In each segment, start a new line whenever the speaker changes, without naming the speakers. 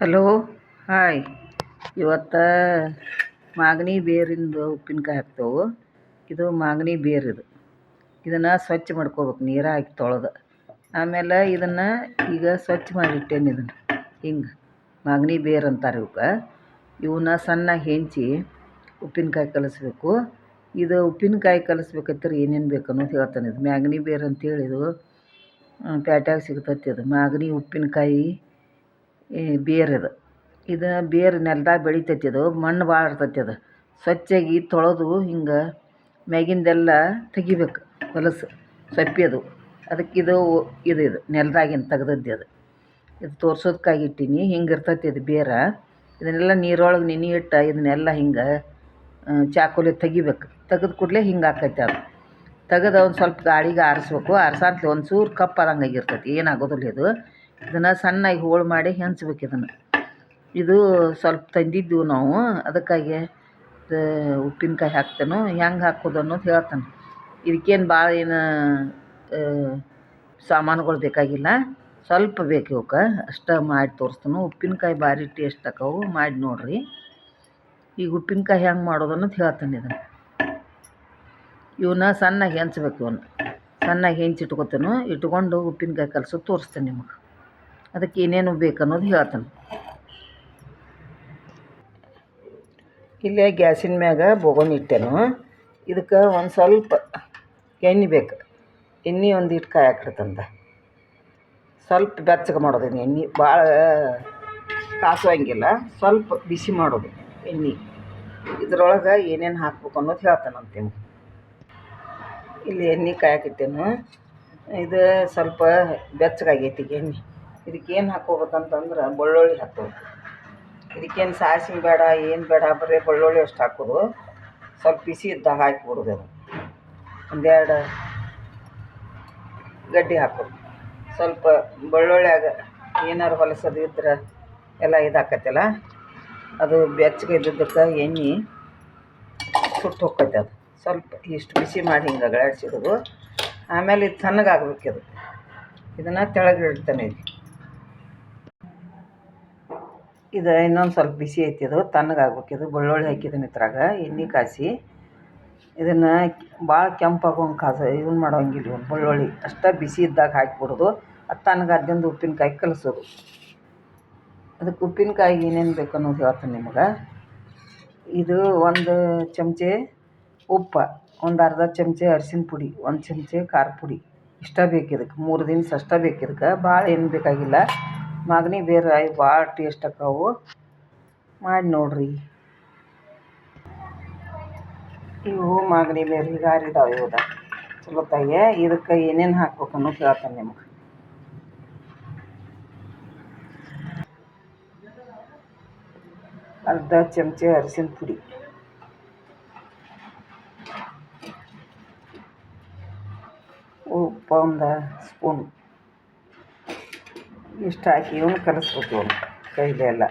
Hello, hi. ಇವತ್ತು ಮಾಗ್ನಿ ಬೇರಿಂದು ಉಪ್ಪಿನಕಾಯಿ ಹಾಕ್ತೇವೆ. ಇದು ಮಾಗ್ನಿ ಬೇರು ಇದು. ಇದನ್ನು ಸ್ವಚ್ಛ ಮಾಡ್ಕೋಬೇಕು ನೀರು ಹಾಕಿ ತೊಳೆದು. ಆಮೇಲೆ ಇದನ್ನು ಈಗ ಸ್ವಚ್ಛ ಮಾಡಿಟ್ಟೇನಿ ಇದನ್ನು. ಹಿಂಗೆ, ಮಾಗ್ನಿ ಬೇರು ಅಂತಾರೆ ಇವಕ್ಕೆ ಇವನ್ನ ಸಣ್ಣ ಹೆಂಚಿ ಉಪ್ಪಿನಕಾಯಿ ಕಲಿಸ್ಬೇಕು. ಇದು ಉಪ್ಪಿನಕಾಯಿ ಕಲಿಸ್ಬೇಕಾದ್ರೆ ಏನೇನು ಬೇಕು ಹೇಳ್ತಾನೆ. ಇದು ಮ್ಯಾಗನಿ ಬೇರು ಅಂತೇಳಿ ಇದು ಪ್ಯಾಟ್ಯಾಗ ಸಿಗ್ತೈತಿ ಅದು ಮಾಗ್ನಿ ಉಪ್ಪಿನಕಾಯಿ ಈ ಬೇರು ಇದು ಇದು ಬೇರು ನೆಲ್ದಾಗ ಬೆಳಿತೈತಿ ಅದು, ಮಣ್ಣು ಭಾಳ ಇರ್ತೈತಿ ಅದು. ಸ್ವಚ್ಛಾಗಿ ತೊಳೆದು ಹಿಂಗೆ ಮ್ಯಾಗಿಂದೆಲ್ಲ ತೆಗಿಬೇಕು ಹೊಲಸು ಸೊಪ್ಪಿ ಅದು. ಅದಕ್ಕೆ ಇದು ಇದು ಇದು ನೆಲದಾಗಿಂದ ತೆಗ್ದದ್ದು ಅದು. ಇದು ತೋರ್ಸೋದಕ್ಕಾಗಿ ಇಟ್ಟೀನಿ, ಹಿಂಗೆ ಇರ್ತೈತಿ ಇದು ಬೇರ. ಇದನ್ನೆಲ್ಲ ನೀರೊಳಗೆ ನೆನೆ ಇಟ್ಟು ಇದನ್ನೆಲ್ಲ ಹಿಂಗೆ ಚಾಕುಲಿ ತೆಗಿಬೇಕು. ತೆಗೆದ ಕೂಡಲೇ ಹಿಂಗೆ ಆಕೈತೆ ಅದು. ತೆಗೆದು ಒಂದು ಸ್ವಲ್ಪ ಗಾಳಿಗೆ ಆರಿಸ್ಬೇಕು. ಆರ್ಸಾತ್ಲೆ ಒಂದು ಚೂರು ಕಪ್ಪು ಆಗಿರ್ತೈತಿ. ಏನಾಗೋದಿಲ್ಲ ಇದು. ಇದನ್ನು ಸಣ್ಣಗೆ ಹೋಳು ಮಾಡಿ ಹೆಂಚ್ಬೇಕು ಇದನ್ನು. ಇದು ಸ್ವಲ್ಪ ತಂದಿದ್ದು ನಾವು, ಅದಕ್ಕಾಗಿ ಉಪ್ಪಿನಕಾಯಿ ಹಾಕ್ತೇನೋ, ಹೆಂಗೆ ಹಾಕೋದು ಅನ್ನೋದು ಹೇಳ್ತಾನೆ. ಇದಕ್ಕೇನು ಭಾಳ ಏನು ಸಾಮಾನುಗಳು ಬೇಕಾಗಿಲ್ಲ, ಸ್ವಲ್ಪ ಬೇಕು ಇವಕ್ಕೆ. ಅಷ್ಟೇ ಮಾಡಿ ತೋರಿಸ್ತಾನೆ. ಉಪ್ಪಿನಕಾಯಿ ಭಾರಿ ಟೇಸ್ಟ್ ಆಕವು ಮಾಡಿ ನೋಡಿರಿ. ಈಗ ಉಪ್ಪಿನಕಾಯಿ ಹೆಂಗೆ ಮಾಡೋದು ಅನ್ನೋದು ಹೇಳ್ತಾನೆ ಇದನ್ನು. ಇವನ್ನ ಸಣ್ಣಗೆ ಹೆಂಚ್ಬೇಕು ಇವನ್ನ ಸಣ್ಣಗೆ ಹೆಂಚಿ ಇಟ್ಕೊಂಡು ಉಪ್ಪಿನಕಾಯಿ ಕಲಸೋದು ತೋರಿಸ್ತೇನೆ ನಿಮಗೆ. ಅದಕ್ಕೆ ಏನೇನು ಬೇಕು ಅನ್ನೋದು ಹೇಳ್ತಾನೆ. ಇಲ್ಲೇ ಗ್ಯಾಸಿನ ಮ್ಯಾಗ ಬೋಗೋನ್ ಇಟ್ಟೆನು. ಇದಕ್ಕೆ ಒಂದು ಸ್ವಲ್ಪ ಎಣ್ಣೆ ಬೇಕು. ಎಣ್ಣೆ ಒಂದು ಇಟ್ಟು ಕಾಯಾಕಿಡ್ತಂದ ಸ್ವಲ್ಪ ಬೆಚ್ಚಗೆ ಮಾಡೋದು ಎಣ್ಣೆ. ಭಾಳ ಕಾಸುವಂಗಿಲ್ಲ ಸ್ವಲ್ಪ ಬಿಸಿ ಮಾಡೋದು ಎಣ್ಣೆ. ಇದ್ರೊಳಗೆ ಏನೇನು ಹಾಕ್ಬೇಕು ಅನ್ನೋದು ಹೇಳ್ತಾನಂತೆ ಇಲ್ಲಿ ಎಣ್ಣೆ ಕಾಯಕ್ಕಿಟ್ಟೇನು ಇದು ಸ್ವಲ್ಪ ಬೆಚ್ಚಗಾಗೈತಿ ಎಣ್ಣೆ. ಇದಕ್ಕೇನು ಹಾಕ್ಕೋಬೇಕಂತಂದ್ರೆ ಬೆಳ್ಳುಳ್ಳಿ ಹಾಕ್ಬೇಕು ಇದಕ್ಕೇನು ಸಾಸಿವೆ ಬೇಡ, ಏನು ಬೇಡ, ಬರೀ ಬೆಳ್ಳುಳ್ಳಿ ಅಷ್ಟು ಹಾಕೋದು. ಸ್ವಲ್ಪ ಬಿಸಿ ಇದ್ದಾಗ ಹಾಕಿಬಿಡೋದು ಅದು ಒಂದೆರಡು ಗಡ್ಡೆ ಹಾಕೋದು. ಸ್ವಲ್ಪ ಬೆಳ್ಳುಳ್ಳಿಯಾಗ ಏನಾರು ಹೊಲಸದು ಇದ್ರೆ ಎಲ್ಲ ಇದು ಹಾಕತ್ತಲ್ಲ ಅದು ಬೆಚ್ಚಗೆ ಇದ್ದಿದ್ದಕ್ಕೆ ಎಣ್ಣೆ ಸುಟ್ಟು ಹೋಗ್ತೈತೆ ಅದು. ಸ್ವಲ್ಪ ಇಷ್ಟು ಬಿಸಿ ಮಾಡಿ ಹಿಂಗೆ ಅಗಳಾಡ್ಸಿಡೋದು ಆಮೇಲೆ ಇದು ತಣ್ಣಗಾಗ್ಬೇಕು ಇದು ಇದನ್ನು ತೆಳಗೆ ಇಡ್ತಾನೆ ಇದು ಇದು ಇನ್ನೊಂದು ಸ್ವಲ್ಪ ಬಿಸಿ ಐತಿ ಅದು ತಣ್ಣಗಾಗ್ಬೇಕು ಇದು ಬೆಳ್ಳುಳ್ಳಿ ಹಾಕಿದ್ದೀನಿ ಇದ್ರಾಗ ಎಣ್ಣೆ ಕಾಯಿಸಿ ಇದನ್ನು ಭಾಳ ಕೆಂಪಾಗೋಂಗೆ ಕಾಸ ಇವನು ಮಾಡೋಂಗಿಲ್ಲ ಇವನು ಬೆಳ್ಳುಳ್ಳಿ. ಅಷ್ಟೇ ಬಿಸಿ ಇದ್ದಾಗ ಹಾಕಿಬಿಡೋದು ಅದು ತಣ್ಣಗಾದ್ದಿಂದ ಉಪ್ಪಿನಕಾಯಿ ಕಲಸೋದು. ಅದಕ್ಕೆ ಉಪ್ಪಿನಕಾಯಿ ಏನೇನು ಬೇಕು ಅನ್ನೋದು ಹೇಳ್ತೀನಿ ನಿಮಗೆ. ಇದು ಒಂದು ಚಮಚೆ ಉಪ್ಪು ಒಂದು ಅರ್ಧ ಚಮಚೆ ಅರಿಶಿನ ಪುಡಿ ಒಂದು ಚಮಚೆ ಖಾರ ಪುಡಿ. ಇಷ್ಟ ಬೇಕು ಇದಕ್ಕೆ ಮೂರು ದಿನ ಅಷ್ಟೇ ಬೇಕು ಇದಕ್ಕೆ ಭಾಳ ಏನು ಬೇಕಾಗಿಲ್ಲ. ಮಾಗನಿ ಬೇರೆ ಭಾಳ ಟೇಸ್ಟ್ ಆಕಾವು ಮಾಡಿ ನೋಡಿರಿ. ಇವು ಮಾಗನಿ ಬೇರೆ ಈಗ ಆರಿದಾವೆ ಇವುದ. ಚಲೋತ್ತಾಗೆ ಇದಕ್ಕೆ ಏನೇನು ಹಾಕ್ಬೇಕು ಅನ್ನೋ ಕೇಳ್ತಾನೆ ನಿಮಗೆ. ಅರ್ಧ ಚಮಚ ಅರಿಶಿನ ಪುಡಿ. ಉಪ್ಪು ಒಂದು ಸ್ಪೂನ್ ಇಷ್ಟು ಹಾಕಿ ಇವನು ಕಲಿಸ್ಬೇಕು ಇವನು ಕೈಲೆಲ್ಲ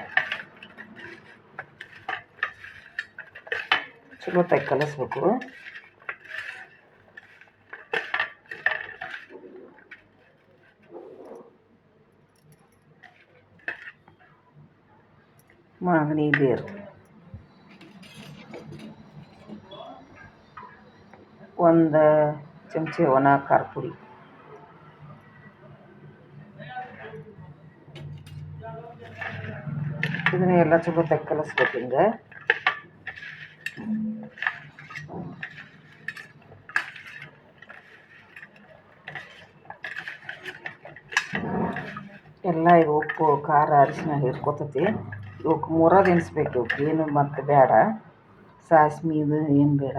ಚಲೋತ್ತಾಗಿ ಕಲಿಸ್ಬೇಕು ಮಾಗನಿ ಬೇರು. ಒಂದು ಚಮಚೆ ಒಣ ಖಾರ ಪುಡಿ. ಇದನ್ನ ಎಲ್ಲ ಚಲೋತ್ತಾಗಿ ಕಲಿಸ್ಬೇಕು ಹಿಂಗೆ. ಎಲ್ಲ ಈಗ ಉಪ್ಪು, ಖಾರ, ಅರಿಶಿನ ಹಿರ್ಕೊತೈತಿ ಇವಕ್ಕೆ ಮೂರಾಗ ಎನಿಸ್ಬೇಕು ಇವಕ್ಕೆ ಏನು ಮತ್ತು ಬೇಡ. ಸಾಸ್ಮಿ ಇದು ಏನು ಬೇಡ.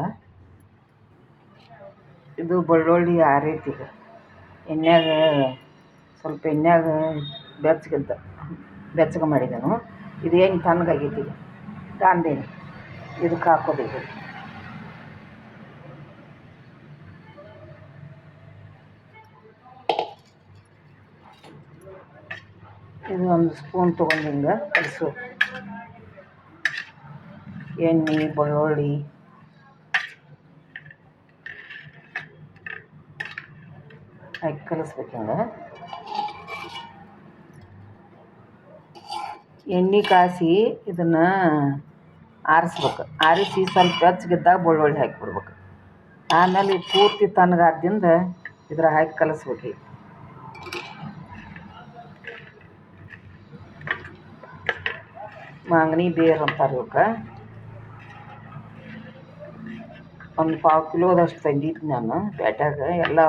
ಇದು ಬೆಳ್ಳುಳ್ಳಿ ಆರೈತಿ ಈಗ ಎಣ್ಣೆಯಾಗ ಸ್ವಲ್ಪ ಎಣ್ಣೆಯಾಗ ಬೆಚ್ಚಗಿದ್ದ. ಬೆಚ್ಚಗೆ ಮಾಡಿದೆನು. ಇದು ಏನು ತಣ್ಣಗಾಗೈತಿ? ಕಾಂದೇನಿ. ಇದಕ್ಕೆ ಹಾಕೋಬೇಕು. ಇದು ಒಂದು ಸ್ಪೂನ್ ತೊಗೊಂಡು ಹಿಂಗೆ ಕಲಸು. ಎಣ್ಣೆ, ಬೆಳ್ಳುಳ್ಳಿ. ಹಾಕಿ ಕಲಿಸ್ಬೇಕು ಹಿಂಗೆ. ಎಣ್ಣೆ ಕಾಸಿ ಇದನ್ನು ಆರಿಸ್ಬೇಕು. ಆರಿಸಿ ಸ್ವಲ್ಪ ಬೆಚ್ಚಗಿದ್ದಾಗ ಬೆಳ್ಳುಳ್ಳಿ ಹಾಕಿಬಿಡ್ಬೇಕು ಆಮೇಲೆ ಪೂರ್ತಿ ತಣ್ಣಗಾದ್ದಿಂದ ಇದ್ರ ಹಾಕಿ ಕಲಸ್ಬೇಕು ಈಗ ಮಾಂಗನಿ ಬೇರು ಅಂತಾರೆ ಇವಕ್ಕೆ ಒಂದು ಪಾವು ಕಿಲೋದಷ್ಟು ತಂದಿದ್ದು ನಾನು ಪೇಟ್ಯಾಗ ಎಲ್ಲ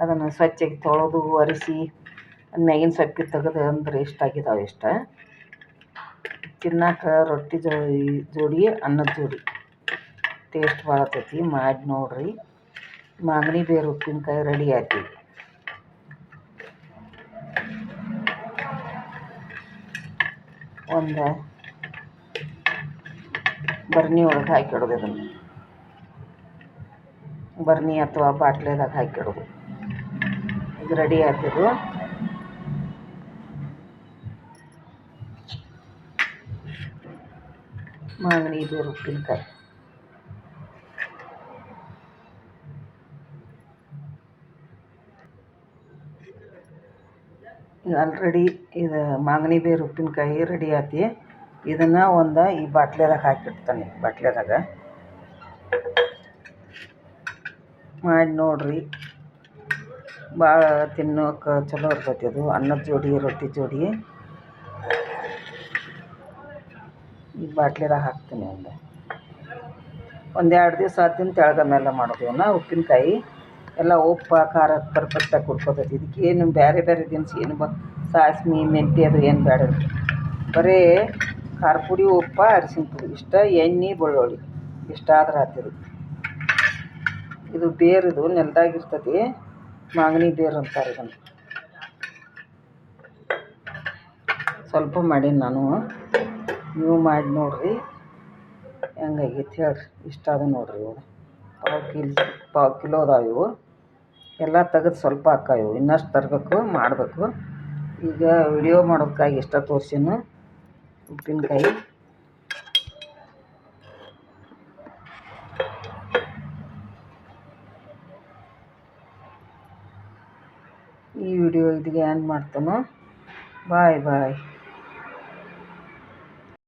ಅದನ್ನು ಸ್ವಚ್ಛಗೆ ತೊಳೆದು ಒರೆಸಿ ಮ್ಯಾಗಿನ ಸೊಪ್ಪಿ ತೆಗೆದು ಅಂದ್ರೆ ಇಷ್ಟ ಆಗಿದಾವೆ ಇಷ್ಟ ತಿನ್ನಕ್ಕೆ ರೊಟ್ಟಿ ಜೋಡಿ ಜೋಡಿ, ಅನ್ನದ ಜೋಡಿ. ಟೇಸ್ಟ್ ಭಾಳ ಆತೈತಿ ಮಾಡಿ ನೋಡಿರಿ. ಮಾಗನಿ ಬೇರು ಉಪ್ಪಿನಕಾಯಿ ರೆಡಿ ಆಯ್ತು ಈಗ. ಒಂದು ಬರ್ನಿ ಒಳಗೆ ಹಾಕಿಡೋದು ಇದನ್ನು. ಬರ್ನಿ ಅಥವಾ ಬಾಟ್ಲೆದಾಗ ಹಾಕಿಡೋದು ಈಗ ರೆಡಿ ಆಯ್ತಿದು ಮಾಗನಿ ಇದು ಉಪ್ಪಿನಕಾಯಿ ಆಲ್ರೆಡಿ ಇದು ಮಾಗನಿ ಬೇರು ಉಪ್ಪಿನಕಾಯಿ ರೆಡಿ ಆತಿ. ಇದನ್ನು ಒಂದು ಈ ಬಾಟ್ಲೆದಾಗ ಹಾಕಿಡ್ತಾನೆ ಬಾಟ್ಲೆದಾಗ ಮಾಡಿ ನೋಡ್ರಿ. ಭಾಳ ತಿನ್ನೋಕೆ ಚಲೋ ಇರ್ತೈತಿ ಅದು, ಅನ್ನದ ಜೋಡಿ, ರೊಟ್ಟಿ ಜೋಡಿ ಈ ಬಾಟ್ಲಿದಾಗ ಹಾಕ್ತೀನಿ ಒಂದು ಒಂದೆರಡು ದಿವಸ ಆದ್ದಿನ ತೆಳಗ ಮೇಲೆ ಮಾಡೋದು ಇವನ್ನ ಉಪ್ಪಿನಕಾಯಿ ಎಲ್ಲ ಉಪ್ಪು, ಖಾರ ಪರ್ಫೆಕ್ಟಾಗಿ ಕುಡ್ಕೊತೈತಿ ಇದಕ್ಕೆ ಏನು ಬೇರೆ ಬೇರೆ ದಿನಸಿ ಏನು ಬ, ಸಾಸ್ಮಿ, ಮೆಂತ್ಯ ಅದು ಏನು ಬೇಡ. ಬರೀ ಖಾರ ಪುಡಿ, ಉಪ್ಪು, ಅರಿಶಿನ ಪುಡಿ. ಇಷ್ಟ ಎಣ್ಣೆ, ಬೆಳ್ಳುಳ್ಳಿ. ಇಷ್ಟ ಆದ್ರೆ ಆತಿದು ಇದು ಬೇರಿದು ನೆಲದಾಗಿರ್ತತಿ ಮಾಗನಿ ಬೇರು ಅಂತಾರೆ ಇದನ್ನು. ಸ್ವಲ್ಪ ಮಾಡೀನಿ ನಾನು. ನೀವು ಮಾಡಿ ನೋಡಿರಿ. ಹೆಂಗಾಗೈತಿ ಹೇಳ್ರಿ. ಇಷ್ಟ ಅದು ನೋಡಿರಿ ಇವು ಪಾವು ಕಿಲ್, ಪಾವು ಕಿಲೋ ಅದಾವ ಇವು. ಎಲ್ಲ ತೆಗೆದು ಸ್ವಲ್ಪ ಹಾಕಾವು ಇವು. ಇನ್ನಷ್ಟು ತರಬೇಕು, ಮಾಡಬೇಕು. ಈಗ ವಿಡಿಯೋ ಮಾಡೋದಕ್ಕಾಗಿ ಇಷ್ಟ ತೋರಿಸಿನ ಉಪ್ಪಿನಕಾಯಿ. ಈ ವಿಡಿಯೋ ಇದಿಗೆ ಎಂಡ್ ಮಾಡ್ತಾನೋ. ಬಾಯ್ ಬಾಯ್.